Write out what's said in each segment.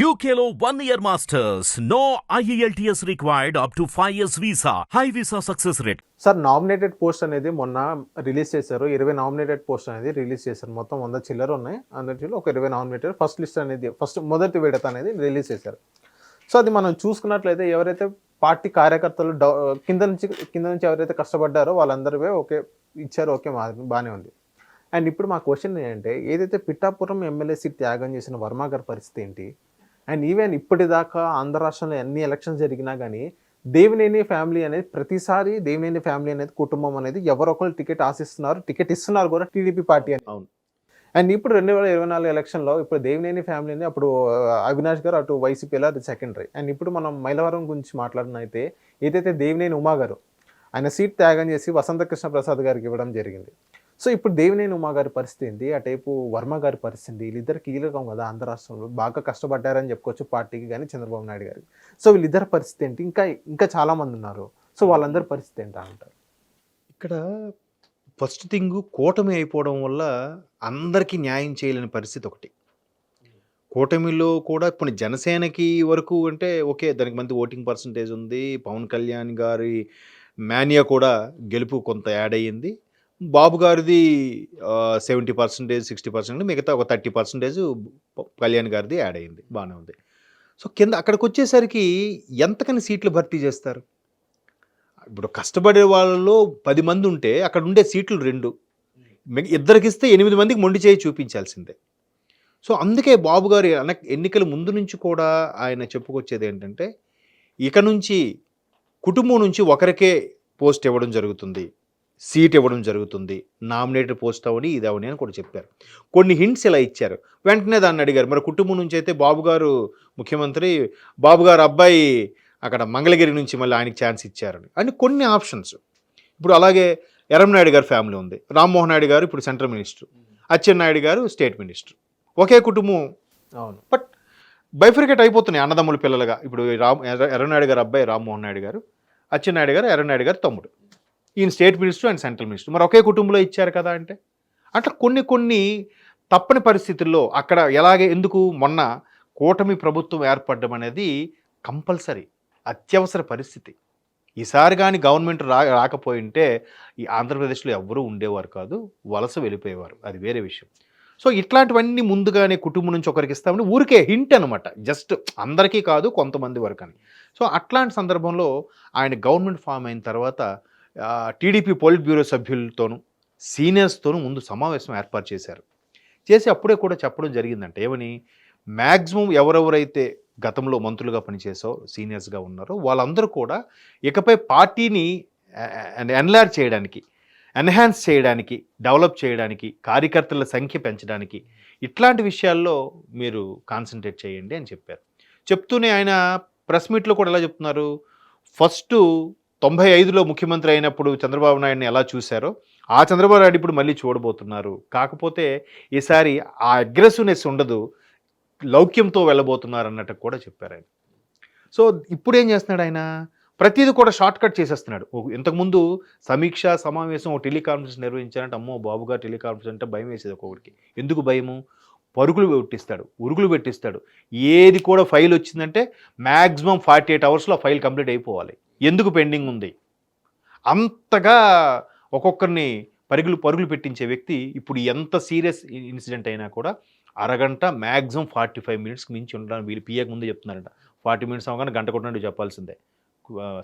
యూకేలో one year masters no IELTS required up to five years visa high visa success rate sir nominated post అనేది మొన్న release చేశారు. ఇరవై nominated post అనేది release చేశారు. మొత్తం వంద చిల్లర ఉన్నాయి. అందులో ఒక ఇరవై నామినేటెడ్ ఫస్ట్ లిస్ట్ అనేది ఫస్ట్ మొదటి విడత అనేది రిలీజ్ చేశారు. సో అది మనం చూసుకున్నట్లయితే ఎవరైతే పార్టీ కార్యకర్తలు డౌ కింద నుంచి కింద నుంచి ఎవరైతే కష్టపడ్డారో వాళ్ళందరివే ఓకే ఇచ్చారు. ఓకే మా బాగానే ఉంది. అండ్ ఇప్పుడు మా క్వశ్చన్ ఏంటంటే ఏదైతే పిఠాపురం ఎమ్మెల్యే సీట్ త్యాగం చేసిన వర్మ గారి పరిస్థితి ఏంటి? అండ్ ఈవెన్ ఇప్పటిదాకా ఆంధ్ర రాష్ట్రంలో ఎన్ని ఎలక్షన్స్ జరిగినా కానీ దేవినేని ఫ్యామిలీ అనేది ప్రతిసారి దేవినేని ఫ్యామిలీ అనేది కుటుంబం అనేది ఎవరో ఒకరు టికెట్ ఆశిస్తున్నారు టికెట్ ఇస్తున్నారు కూడా టీడీపీ పార్టీ అని. అవును. అండ్ ఇప్పుడు రెండు వేల ఇరవై నాలుగు ఎలక్షన్లో ఇప్పుడు దేవినేని ఫ్యామిలీని అప్పుడు అవినాష్ గారు అటు వైసీపీలో అది సెకండరీ. అండ్ ఇప్పుడు మనం మైలవరం గురించి మాట్లాడినైతే ఏదైతే దేవినేని ఉమా గారు ఆయన సీట్ త్యాగం చేసి వసంత కృష్ణ ప్రసాద్ గారికి ఇవ్వడం జరిగింది. సో ఇప్పుడు దేవినేని ఉమా గారి పరిస్థితి ఏంటి అటైపు వర్మ గారి పరిస్థితి వీళ్ళిద్దరు కీలకం కదా ఆంధ్ర రాష్ట్రంలో. బాగా కష్టపడ్డారని చెప్పుకోవచ్చు పార్టీకి కానీ చంద్రబాబు నాయుడు గారికి. సో వీళ్ళిద్దరి పరిస్థితి ఏంటి? ఇంకా ఇంకా చాలామంది ఉన్నారు. సో వాళ్ళందరి పరిస్థితి ఏంటి అంటారు? ఇక్కడ ఫస్ట్ థింగ్ కూటమి అయిపోవడం వల్ల అందరికీ న్యాయం చేయలేని పరిస్థితి ఒకటి. కూటమిలో కూడా ఇప్పుడు జనసేనకి వరకు అంటే ఓకే దానికి మంది ఓటింగ్ పర్సంటేజ్ ఉంది. పవన్ కళ్యాణ్ గారి మానియా కూడా గెలుపు కొంత యాడ్ అయ్యింది. బాబు గారిది సెవెంటీ పర్సెంటేజ్ సిక్స్టీ పర్సెంట్ మిగతా ఒక థర్టీ పర్సెంటేజ్ కళ్యాణ్ గారిది యాడ్ అయింది. బాగానే ఉంది. సో కింద అక్కడికి వచ్చేసరికి ఎంతకని సీట్లు భర్తీ చేస్తారు? ఇప్పుడు కష్టపడే వాళ్ళలో పది మంది ఉంటే అక్కడ ఉండే సీట్లు రెండు. ఇద్దరికిస్తే ఎనిమిది మందికి మొండి చేయి చూపించాల్సిందే. సో అందుకే బాబు గారు అన ఎన్నికల ముందు నుంచి కూడా ఆయన చెప్పుకొచ్చేది ఏంటంటే ఇక నుంచి కుటుంబం నుంచి ఒకరికే పోస్ట్ ఇవ్వడం జరుగుతుంది. సీట్ ఇవ్వడం జరుగుతుంది. నామినేటెడ్ పోస్ట్ అవని ఇది అవని అని కూడా చెప్పారు. కొన్ని హింట్స్ ఇలా ఇచ్చారు. వెంటనే దాన్ని అడిగారు. మరి కుటుంబం నుంచి అయితే బాబు గారు ముఖ్యమంత్రి బాబు గారు అబ్బాయి అక్కడ మంగళగిరి నుంచి మళ్ళీ ఆయనకి ఛాన్స్ ఇచ్చారని. అని కొన్ని ఆప్షన్స్. ఇప్పుడు అలాగే ఎర్రంనాయుడు గారి ఫ్యామిలీ ఉంది. రామ్మోహన్ నాయుడు గారు ఇప్పుడు సెంట్రల్ మినిస్టర్. అచ్చెన్నాయుడు గారు స్టేట్ మినిస్టర్. ఒకే కుటుంబం. అవును. బట్ బైఫిరికేట్ అయిపోతున్నాయి అన్నదమ్ముల పిల్లలుగా. ఇప్పుడు రామ్ ఎర్ర- ఎర్రనాయుడు గారు అబ్బాయి రామ్మోహన్ నాయుడు గారు. అచ్చెన్నాయుడు గారు ఎర్రనాయుడు గారు తమ్ముడు. ఈయన state minister and central minister. మరి ఒకే కుటుంబంలో ఇచ్చారు కదా అంటే? అట్లా కొన్ని కొన్ని తప్పని పరిస్థితుల్లో అక్కడ ఎలాగే ఎందుకు మొన్న కూటమి ప్రభుత్వం ఏర్పడడం అనేది కంపల్సరీ అత్యవసర పరిస్థితి. ఈసారి కానీ గవర్నమెంట్ రా రాకపోయింటే ఈ ఆంధ్రప్రదేశ్లో ఎవ్వరూ ఉండేవారు కాదు వలస వెళ్ళిపోయేవారు. అది వేరే విషయం. సో ఇట్లాంటివన్నీ ముందుగానే కుటుంబం నుంచి ఒకరికి ఇస్తామని ఊరికే హింట్ అనమాట జస్ట్ అందరికీ కాదు కొంతమంది వరకు అని. సో అట్లాంటి సందర్భంలో ఆయన గవర్నమెంట్ ఫామ్ అయిన తర్వాత టీడీపీ పోలిట్ బ్యూరో సభ్యులతోనూ సీనియర్స్తోనూ ముందు సమావేశం ఏర్పాటు చేశారు. చేసి అప్పుడే కూడా చెప్పడం జరిగిందంటే ఏమని మ్యాక్సిమం ఎవరెవరైతే గతంలో మంత్రులుగా పనిచేసో సీనియర్స్గా ఉన్నారో వాళ్ళందరూ కూడా ఇకపై పార్టీని ఎన్లార్ చేయడానికి ఎన్హాన్స్ చేయడానికి డెవలప్ చేయడానికి కార్యకర్తల సంఖ్య పెంచడానికి ఇట్లాంటి విషయాల్లో మీరు కాన్సన్ట్రేట్ చేయండి అని చెప్పారు. చెప్తూనే ఆయన ప్రెస్ మీట్లో కూడా ఎలా చెప్తున్నారు ఫస్ట్ తొంభై ఐదులో ముఖ్యమంత్రి అయినప్పుడు చంద్రబాబు నాయుడిని ఎలా చూశారో ఆ చంద్రబాబు నాయుడు ఇప్పుడు మళ్ళీ చూడబోతున్నారు. కాకపోతే ఈసారి ఆ అగ్రెసివ్నెస్ ఉండదు లౌక్యంతో వెళ్ళబోతున్నారు అన్నట్టు కూడా చెప్పారు ఆయన. సో ఇప్పుడు ఏం చేస్తున్నాడు ఆయన? ప్రతిదీ కూడా షార్ట్ కట్ చేసేస్తున్నాడు. ఓ- ఇంతకుముందు సమీక్ష సమావేశం ఒక టెలికాన్ఫరెన్స్ నిర్వహించారంటే అమ్మో బాబుగా టెలికాన్ఫరెన్స్ అంటే భయం వేసేది ఒక్కొక్కడికి ఎందుకు భయము? పరుగులు పెట్టిస్తాడు ఉరుగులు పెట్టిస్తాడు. ఏది కూడా ఫైల్ వచ్చిందంటే మ్యాక్సిమం ఫార్టీ ఎయిట్ అవర్స్లో ఫైల్ కంప్లీట్ అయిపోవాలి. ఎందుకు పెండింగ్ ఉంది? అంతగా ఒక్కొక్కరిని పరుగులు పరుగులు పెట్టించే వ్యక్తి ఇప్పుడు ఎంత సీరియస్ ఇన్సిడెంట్ అయినా కూడా అరగంట మ్యాక్సిమం ఫార్టీ ఫైవ్ మినిట్స్కి మించి ఉండడానికి వీళ్ళు పియ్యక ముందే చెప్తున్నారంట. ఫార్టీ మినిట్స్ అవగానే గంట కొట్టినట్టు చెప్పాల్సిందే.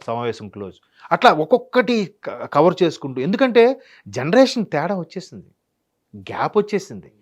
సమావేశం క్లోజ్. అట్లా ఒక్కొక్కటి క- కవర్ చేసుకుంటూ ఎందుకంటే జనరేషన్ తేడా వచ్చేసింది. గ్యాప్ వచ్చేసింది.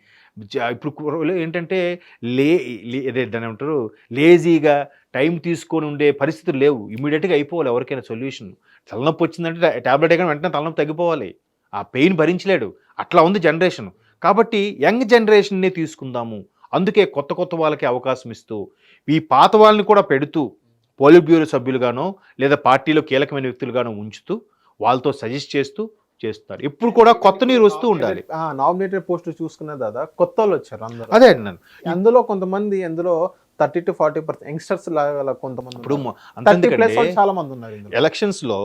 ఇప్పుడు ఏంటంటే లే లే- అదే దాని ఏమంటారు? లేజీగా టైం తీసుకొని ఉండే పరిస్థితులు లేవు. ఇమీడియట్గా అయిపోవాలి ఎవరికైనా సొల్యూషన్. తలనొప్పి వచ్చిందంటే ట్యాబ్లెట్ అయినా వెంటనే తలనొప్పి తగ్గిపోవాలి. ఆ పెయిన్ భరించలేడు. అట్లా ఉంది జనరేషన్. కాబట్టి యంగ్ జనరేషన్నే తీసుకుందాము. అందుకే కొత్త కొత్త వాళ్ళకి అవకాశం ఇస్తూ ఈ పాత వాళ్ళని కూడా పెడుతూ పోలిట్ బ్యూరో సభ్యులుగానో లేదా పార్టీలో కీలకమైన వ్యక్తులుగానో ఉంచుతూ వాళ్ళతో సజెస్ట్ చేస్తూ చేస్తారు. ఎప్పుడు కూడా కొత్త నీరు వస్తూ ఉండాలి. నామినేటెడ్ పోస్ట్ చూసుకున్న దాదా కొత్త వాళ్ళు వచ్చారు అందరూ. అదే అంటున్నాను అందులో కొంతమంది అందులో thirty to forty percent youngsters లాగా కొంతమంది ఇప్పుడు చాలా మంది ఉన్నారు ఇందులో. ఎలక్షన్స్లో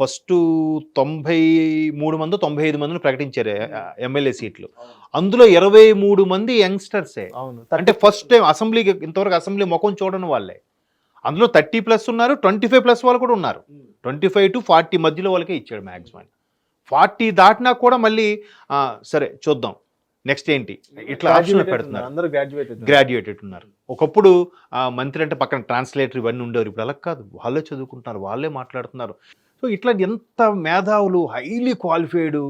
ఫస్ట్ తొంభై మూడు మంది తొంభై ఐదు మందిని ప్రకటించారు ఎమ్మెల్యే సీట్లు. అందులో ఇరవై మూడు మంది యంగ్స్టర్సే. అవును. అంటే ఫస్ట్ టైం అసెంబ్లీకి ఇంతవరకు అసెంబ్లీ ముఖం చూడని వాళ్ళే. అందులో థర్టీ ప్లస్ ఉన్నారు ట్వంటీ ఫైవ్ ప్లస్ వాళ్ళు కూడా ఉన్నారు. ట్వంటీ ఫైవ్ టు ఫార్టీ మధ్యలో వాళ్ళకే ఇచ్చాడు మ్యాక్సిమం ఫార్టీ దాటినా కూడా మళ్ళీ సరే చూద్దాం. నెక్స్ట్ ఏంటి? ఇట్లా ఆప్షన్ పెడుతున్నారు. అందరూ గ్రాడ్యుయేట్ గ్రాడ్యుయేటెడ్ ఉన్నారు. ఒకప్పుడు మంత్రి అంటే పక్కన ట్రాన్స్లేటర్ ఇవన్నీ ఉండేవారు. ఇప్పుడు అలా కాదు. వాళ్ళే చదువుకుంటున్నారు. వాళ్ళే మాట్లాడుతున్నారు. సో ఇట్లా ఎంత మేధావులు హైలీ క్వాలిఫైడ్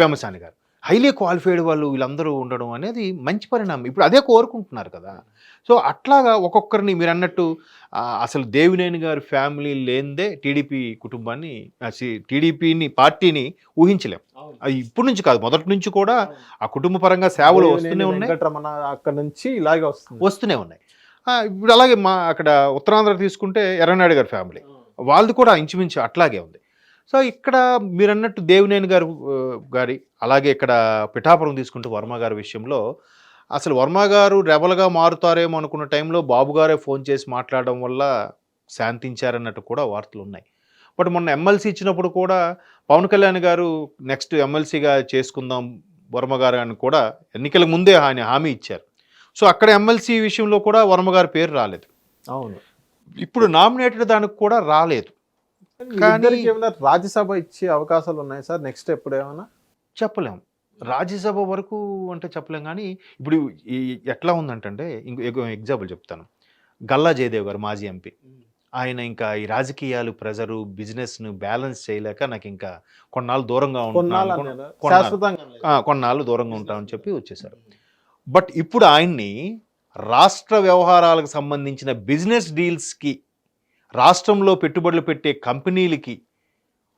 పెమసాని గారు. హైలీ క్వాలిఫైడ్ వాళ్ళు వీళ్ళందరూ ఉండడం అనేది మంచి పరిణామం. ఇప్పుడు అదే కోరుకుంటున్నారు కదా. సో అట్లాగా ఒక్కొక్కరిని మీరు అన్నట్టు అసలు దేవినేని గారి ఫ్యామిలీ లేనిదే టీడీపీ కుటుంబాన్ని టీడీపీని పార్టీని ఊహించలేం. అది ఇప్పటి నుంచి కాదు మొదటి నుంచి కూడా ఆ కుటుంబ పరంగా సేవలు వస్తూనే ఉన్నాయి. అక్కడ నుంచి ఇలాగే వస్తుంది. వస్తూనే ఉన్నాయి. ఇప్పుడు అలాగే మా అక్కడ ఉత్తరాంధ్ర తీసుకుంటే ఎర్రనాయుడు గారి ఫ్యామిలీ. వాళ్ళది కూడా ఇంచుమించు అట్లాగే ఉంది. సో ఇక్కడ మీరు అన్నట్టు దేవినేని గారు గారి అలాగే ఇక్కడ పిఠాపురం తీసుకుంటే వర్మ గారి విషయంలో అసలు వర్మ గారు రెబల్గా మారుతారేమో అనుకున్న టైంలో బాబు గారే ఫోన్ చేసి మాట్లాడడం వల్ల శాంతించారన్నట్టు కూడా వార్తలు ఉన్నాయి. బట్ మొన్న ఎమ్మెల్సీ ఇచ్చినప్పుడు కూడా పవన్ కళ్యాణ్ గారు నెక్స్ట్ ఎమ్మెల్సీగా చేసుకుందాం వర్మ గారు అని కూడా ఎన్నికల ముందే ఆయన హామీ ఇచ్చారు. సో అక్కడ ఎమ్మెల్సీ విషయంలో కూడా వర్మ గారి పేరు రాలేదు. అవును. ఇప్పుడు నామినేటెడ్ దానికి కూడా రాలేదు. కానీ- ఏమైనా రాజ్యసభ ఇచ్చే అవకాశాలు ఉన్నాయి సార్? నెక్స్ట్ ఎప్పుడు ఏమైనా? చెప్పలేం. రాజ్యసభ వరకు అంటే చెప్పలేం కానీ ఇప్పుడు ఎట్లా ఉందంటే ఇంకో ఎగ్జాంపుల్ చెప్తాను. గల్లా జయదేవ్ గారు మాజీ ఎంపీ. ఆయన ఇంకా ఈ రాజకీయాలు ప్రెజరు బిజినెస్ను బ్యాలెన్స్ చేయలేక నాకు ఇంకా కొన్నాళ్ళు దూరంగా. ఆ, కొన్నాళ్ళు దూరంగా ఉంటామని చెప్పి వచ్చేసారు. బట్ ఇప్పుడు ఆయన్ని రాష్ట్ర వ్యవహారాలకు సంబంధించిన బిజినెస్ డీల్స్కి రాష్ట్రంలో పెట్టుబడులు పెట్టే కంపెనీలకి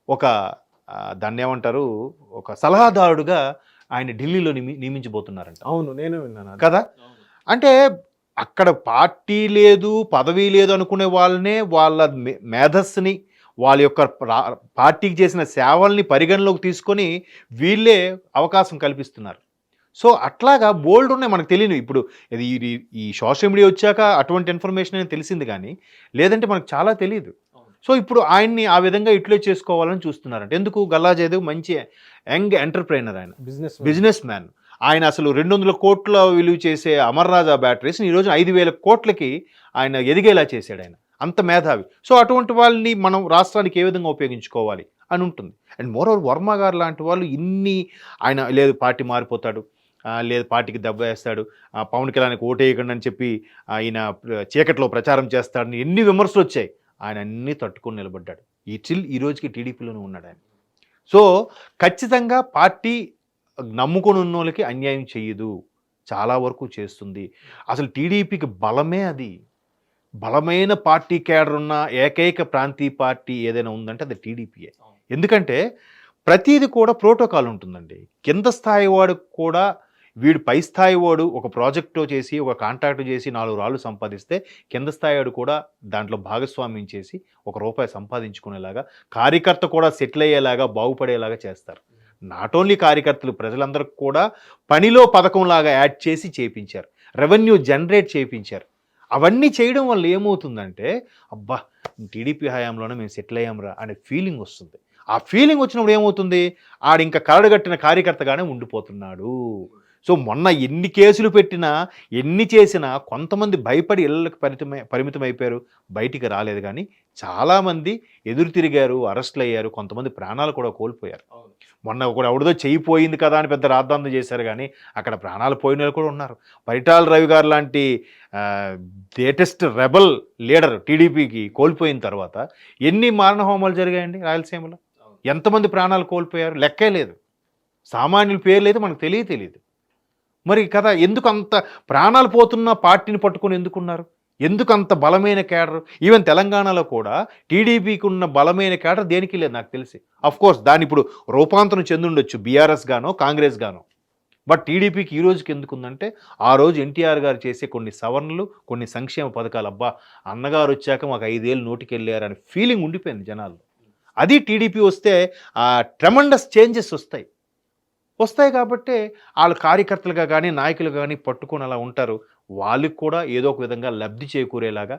ఒక దాన్ని ఏమంటారు ఒక సలహాదారుడుగా ఆయన ఢిల్లీలో నియమి నియమించబోతున్నారంట. అవును నేను విన్నాను. కదా? అంటే అక్కడ పార్టీ లేదు పదవి లేదు అనుకునే వాళ్ళనే వాళ్ళ మే- మేధస్సుని వాళ్ళ యొక్క ప్రా- పార్టీకి చేసిన సేవల్ని పరిగణలోకి తీసుకొని వీళ్ళే అవకాశం కల్పిస్తున్నారు. సో అట్లాగా బోల్డ్ ఉన్నాయి మనకు తెలియదు ఇప్పుడు ఇది ఈ- సోషల్ మీడియా వచ్చాక అటువంటి ఇన్ఫర్మేషన్ అనేది తెలిసింది కానీ లేదంటే మనకు చాలా తెలియదు సో ఇప్పుడు ఆయన్ని ఆ విధంగా యూటిలైజ్ చేసుకోవాలని చూస్తున్నారంట. ఎందుకు? గల్లా జయదేవ్ మంచి యంగ్ ఎంటర్ప్రైనర్ ఆయన. Business business man. ఆయన అసలు రెండు వందల కోట్ల విలువ చేసే అమర్ రాజా బ్యాటరీస్ ఈ రోజు ఐదు వేల కోట్లకి ఆయన ఎదిగేలా చేశాడు ఆయన. అంత మేధావి. సో అటువంటి వాళ్ళని మనం రాష్ట్రానికి ఏ విధంగా ఉపయోగించుకోవాలి అని ఉంటుంది. అండ్ మోర్ ఓవర్ వర్మ గారు లాంటి వాళ్ళు ఇన్ని ఆయన లేదు పార్టీ మారిపోతాడు. లేదు పార్టీకి దెబ్బ వేస్తాడు. పవన్ కళ్యాణ్కి ఓటేయకండి అని చెప్పి ఆయన చీకట్లో ప్రచారం చేస్తాడని ఎన్ని విమర్శలు వచ్చాయి. ఆయన అన్నీ తట్టుకొని నిలబడ్డాడు. ఈ చిల్ ఈ రోజుకి టీడీపీలోనే ఉన్నాడు ఆయన. సో ఖచ్చితంగా పార్టీ నమ్ముకొని ఉన్న వాళ్ళకి అన్యాయం చెయ్యదు చాలా వరకు చేస్తుంది. అసలు టీడీపీకి బలమే అది. బలమైన పార్టీ కేడర్ ఉన్న ఏకైక ప్రాంతీయ పార్టీ ఏదైనా ఉందంటే అది టీడీపీయే. ఎందుకంటే ప్రతిది కూడా ప్రోటోకాల్ ఉంటుందండి. కింద స్థాయి వాడు కూడా వీడు పై స్థాయి వాడు ఒక ప్రాజెక్టు చేసి ఒక కాంట్రాక్ట్ చేసి నాలుగు రాళ్ళు సంపాదిస్తే కింద స్థాయి వాడు కూడా దాంట్లో భాగస్వామ్యం చేసి ఒక రూపాయి సంపాదించుకునేలాగా కార్యకర్త కూడా సెటిల్ అయ్యేలాగా బాగుపడేలాగా చేస్తారు. నాట్ ఓన్లీ కార్యకర్తలు ప్రజలందరికీ కూడా పనిలో పథకంలాగా యాడ్ చేసి చేయించారు రెవెన్యూ జనరేట్ చేయించారు అవన్నీ చేయడం వల్ల ఏమవుతుందంటే అబ్బా టీడీపీ హయాంలోనే మేము సెటిల్ అయ్యాంరా అనే ఫీలింగ్ వస్తుంది. ఆ ఫీలింగ్ వచ్చినప్పుడు ఏమవుతుంది? ఆడ ఇంకా కరడుగట్టిన కార్యకర్తగానే ఉండిపోతున్నాడు. సో మొన్న ఎన్ని కేసులు పెట్టినా ఎన్ని చేసినా కొంతమంది భయపడి ఇళ్ళకి పరిమితమై పరిమితం అయిపోయారు బయటికి రాలేదు కానీ చాలామంది ఎదురు తిరిగారు అరెస్టులు అయ్యారు కొంతమంది ప్రాణాలు కూడా కోల్పోయారు. మొన్న ఒకడు ఎవడిదో చెయ్యి పోయింది కదా అని పెద్ద రాద్ధాంతం చేశారు కానీ అక్కడ ప్రాణాలు పోయిన వాళ్ళు కూడా ఉన్నారు. పరిటాల రవి గారు లాంటి లేటెస్ట్ రెబల్ లీడర్ టీడీపీకి కోల్పోయిన తర్వాత ఎన్ని మారణ హోమాలు జరిగాయండి రాయలసీమలో? ఎంతమంది ప్రాణాలు కోల్పోయారు? లెక్కే లేదు. సామాన్యుల పేర్లు అయితే మనకు తెలియ తెలియదు. మరి కదా ఎందుకు అంత ప్రాణాలు పోతున్న పార్టీని పట్టుకొని ఎందుకున్నారు? ఎందుకు అంత బలమైన కేడర్ ఈవెన్ తెలంగాణలో కూడా టీడీపీకి ఉన్న బలమైన కేడర్ దేనికి లేదు నాకు తెలిసి. కోర్స్ దాని ఇప్పుడు రూపాంతరం చెందుండొచ్చు బీఆర్ఎస్ గానో కాంగ్రెస్ గానో. బట్ టీడీపీకి ఈ రోజుకి ఎందుకు ఉందంటే ఆ రోజు ఎన్టీఆర్ గారు చేసే కొన్ని సవరణలు కొన్ని సంక్షేమ పథకాలు అబ్బా అన్నగారు వచ్చాక మాకు ఐదేళ్ళు నోటికి అనే ఫీలింగ్ ఉండిపోయింది జనాల్లో. అది టీడీపీ వస్తే ట్రెమండస్ చేంజెస్ వస్తాయి. వస్తాయి కాబట్టి వాళ్ళ కార్యకర్తలుగా కానీ నాయకులుగా కానీ పట్టుకొని అలా ఉంటారు. వాళ్ళకి కూడా ఏదో ఒక విధంగా లబ్ధి చేకూరేలాగా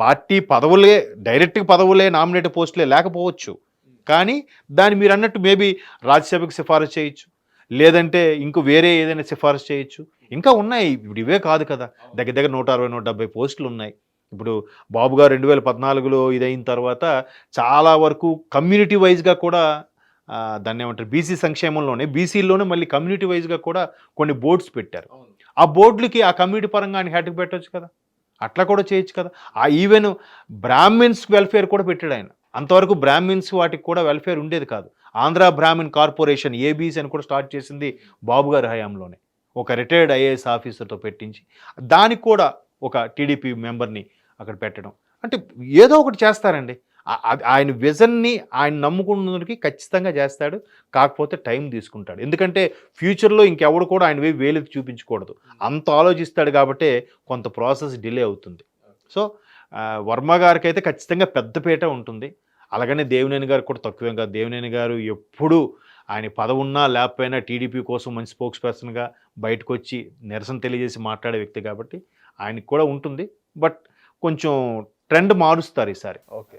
పార్టీ పదవులే డైరెక్ట్ పదవులే నామినేట్ పోస్టులే లేకపోవచ్చు. కానీ దాన్ని మీరు అన్నట్టు మేబీ రాజ్యసభకు సిఫారసు చేయొచ్చు. లేదంటే ఇంకో వేరే ఏదైనా సిఫారసు చేయొచ్చు. ఇంకా ఉన్నాయి. ఇప్పుడు ఇవే కాదు కదా. దగ్గర దగ్గర నూట అరవై నూట డెబ్బై పోస్టులు ఉన్నాయి. ఇప్పుడు బాబు గారు రెండు వేల పద్నాలుగులో ఇదైన తర్వాత చాలా వరకు కమ్యూనిటీ వైజ్గా కూడా దాన్ని ఏమంటారు? బీసీ సంక్షేమంలోనే బీసీలోనే మళ్ళీ కమ్యూనిటీ వైజ్గా కూడా కొన్ని బోర్డ్స్ పెట్టారు. ఆ బోర్డులకి ఆ కమ్యూనిటీ పరంగా ఆయన హ్యాట్కి పెట్టొచ్చు కదా? అట్లా కూడా చేయొచ్చు కదా? ఆ ఈవెన్ బ్రాహ్మిన్స్ వెల్ఫేర్ కూడా పెట్టాడు ఆయన. అంతవరకు బ్రాహ్మిన్స్ వాటికి కూడా వెల్ఫేర్ ఉండేది కాదు. ఆంధ్ర బ్రాహ్మిన్ కార్పొరేషన్ ఏబీసీ అని కూడా స్టార్ట్ చేసింది బాబు గారి హయాంలోనే. ఒక రిటైర్డ్ ఐఏఎస్ ఆఫీసర్తో పెట్టించి దానికి కూడా ఒక టీడీపీ మెంబర్ని అక్కడ పెట్టడం. అంటే ఏదో ఒకటి చేస్తారండి. ఆయన విజన్ని ఆయన నమ్ముకున్నకి ఖచ్చితంగా చేస్తాడు కాకపోతే టైం తీసుకుంటాడు. ఎందుకంటే ఫ్యూచర్లో ఇంకెవడు కూడా ఆయన వైపు వేలెత్తి చూపించకూడదు. అంత ఆలోచిస్తాడు కాబట్టి కొంత ప్రాసెస్ డిలే అవుతుంది. సో వర్మ గారికి అయితే ఖచ్చితంగా పెద్దపీట ఉంటుంది. అలాగనే దేవినేని గారు కూడా తక్కువేం కాదు. దేవినేని గారు ఎప్పుడూ ఆయన పదవి ఉన్నా లేకపోయినా టీడీపీ కోసం మంచి స్పోక్స్ పర్సన్గా బయటకు వచ్చి నిరసన తెలియజేసి మాట్లాడే వ్యక్తి కాబట్టి ఆయనకి కూడా ఉంటుంది. బట్ కొంచెం ట్రెండ్ మారుస్తారు ఈసారి. Okay.